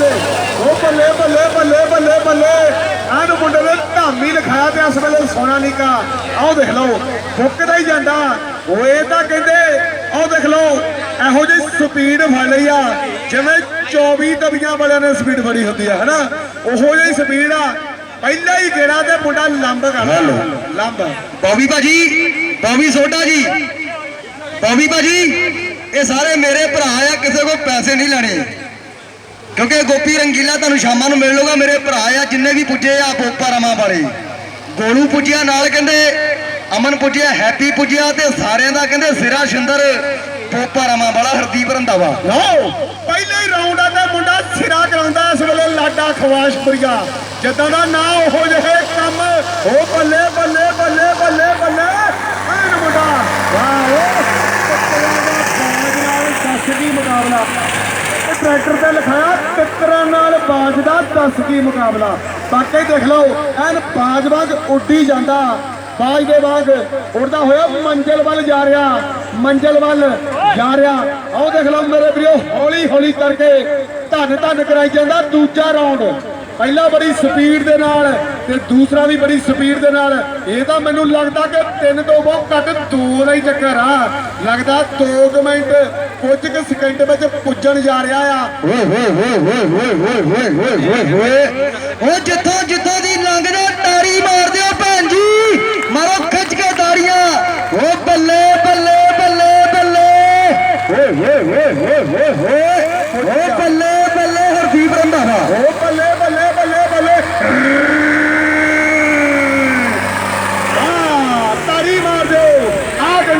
ਬੱਲੇ ਉਹ ਬੱਲੇ ਬੱਲੇ ਬੱਲੇ ਬੱਲੇ ਬੱਲੇ। ਆਹ ਨੂੰ ਮੁੰਡੇ ਨੇ ਧਾਮੀ ਲਿਖਾਇਆ ਤੇ ਇਸ ਵੇਲੇ ਸੋਨਾ ਨੀਕਾ। ਆਹ ਦੇਖ ਲਓ ਫੁੱਕਦਾ ਹੀ ਜਾਂਦਾ। ਉਹ ਇਹ ਤਾਂ ਕਹਿੰਦੇ ਆਹ ਦੇਖ ਲਓ ਇਹੋ ਜਿਹੀ ਸਪੀਡ ਫੜ ਲਈ ਆ ਜਿਵੇਂ 24 ਦਬੀਆਂ ਵਾਲਿਆਂ ਨੇ ਸਪੀਡ ਫੜੀ ਹੁੰਦੀ ਆ ਹਨਾ? ਉਹੋ ਜਿਹੀ ਸਪੀਡ ਆ। ਪਹਿਲਾ ਹੀ ਗੇੜਾ ਤੇ ਮੁੰਡਾ ਲੰਬ ਕਰਦਾ। ਲੰਬ। ਬੌਬੀ ਭਾਜੀ ਬੌਬੀ ਸੋਡਾ ਜੀ। ਬੌਬੀ ਭਾਜੀ ਇਹ ਸਾਰੇ ਮੇਰੇ ਭਰਾ ਆ ਕਿਸੇ ਕੋਲ ਪੈਸੇ ਨਹੀਂ ਲੈਣੇ। ਕਿਉਂਕਿ ਗੋਪੀ ਰੰਗੀਲਾ ਤੁਹਾਨੂੰ ਸ਼ਾਮਾਂ ਨੂੰ ਮਿਲ ਲੂਗਾ ਮੇਰੇ ਭਰਾ ਆ, ਜਿੰਨੇ ਵੀ ਪੁੱਜੇ ਆ ਪੋਪਾ ਰਮਾ ਵਾਲੇ। ਗੋਲੂ ਪੁੱਜਿਆ, ਨਾਲ ਕਹਿੰਦੇ ਅਮਨ ਪੁੱਜਿਆ, ਹੈਪੀ ਪੁੱਜਿਆ ਤੇ ਸਾਰਿਆਂ ਦਾ ਕਹਿੰਦੇ ਸਿਰਾ ਸ਼ਿੰਦਰ, ਪੋਪਾ ਰਮਾ ਵਾਲਾ, ਹਰਦੀਪ ਰੰਦਾਵਾ ਲਓ, ਪਹਿਲੇ ਹੀ ਰਾਉਂਡ ਆ ਤੇ ਮੁੰਡਾ ਸਿਰਾ ਕਰਾਉਂਦਾ ਇਸ ਵੇਲੇ ਲਾਡਾ ਖਵਾਸ਼ਪੁਰੀਆ। ਜਿੱਦਾਂ ਦਾ ਨਾਂ ਉਹੋ ਜਿਹੇ ਕੰਮ ਉਹ ਬੱਲੇ ਬੱਲੇ ਬੱਲੇ ਬੱਲੇ ਬੱਲੇ। ਐਨ ਮੁੰਡਾ, ਵਾਹ ਉਹ ਟੱਕਰਾਂ ਦਾ ਬਾਜ ਨਾਲ ਦੱਸ ਕੀ ਮੁਕਾਬਲਾ। ਟਰੈਕਟਰ ਤੇ ਲਿਖਾਇਆ, ਟੱਕਰਾਂ ਨਾਲ ਬਾਜ ਦਾ ਦੱਸ ਕੀ ਮੁਕਾਬਲਾ। ਬਾਕੀ ਦੇਖ ਲਓ, ਐਨ ਬਾਜ ਬਾਜ ਉੱਡੀ ਜਾਂਦਾ। ਬਾਜ ਦੇ ਬਾਗ ਉੜਦਾ ਹੋਇਆ ਮੰਜ਼ਲ ਵੱਲ ਜਾ ਰਿਹਾ, ਮੰਜ਼ਲ ਵੱਲ ਜਾ ਰਿਹਾ। ਆਓ ਦੇਖ ਲਓ ਮੇਰੇ ਵੀਰੋ ਹੌਲੀ ਹੌਲੀ ਕਰਕੇ ਧੰਨ ਧੰਨ ਕਰਾਈ ਜਾਂਦਾ ਦੂਜਾ ਰਾਉਂਡ ਪਹਿਲਾ ਬੜੀ ਸਪੀਡ ਦੇ ਨਾਲ ਤੇ ਦੂਸਰਾ ਵੀ ਬੜੀ ਸਪੀਡ ਦੇ ਨਾਲ ਇਹ ਤਾਂ ਮੈਨੂੰ ਲੱਗਦਾ ਕਿ ਤਿੰਨ ਤੋਂ ਬਹੁਤ ਘੱਟ ਦੋ ਦਾ ਹੀ ਚੱਕਰ ਆ ਲੱਗਦਾ 2 ਮਿੰਟ ਕੁਝ ਕੁ ਸਕਿੰਟ ਵਿੱਚ ਪੁੱਜਣ ਜਾ ਰਿਹਾ ਆ ਓਏ ਹੋਏ ਹੋਏ ਹੋਏ ਹੋਏ ਹੋਏ ਹੋਏ ਹੋਏ ਹੋਏ ਹੋਏ ਉਹ ਜਿੱਥੋਂ ਜਿੱਥੋਂ ਦੀ ਲੰਘਦੇ ਤਾੜੀ ਮਾਰਦੇ ਹੋ ਭੈਣ ਜੀ ਮਾਰੋ ਖਿੱਚ ਕੇ ਤਾੜੀਆਂ ਉਹ ਬੱਲੇ ਬੱਲੇ ਬੱਲੇ ਬੱਲੇ ਓਏ ਹੋਏ ਹੋਏ ਹੋਏ ਹੋਏ ਹੋਏ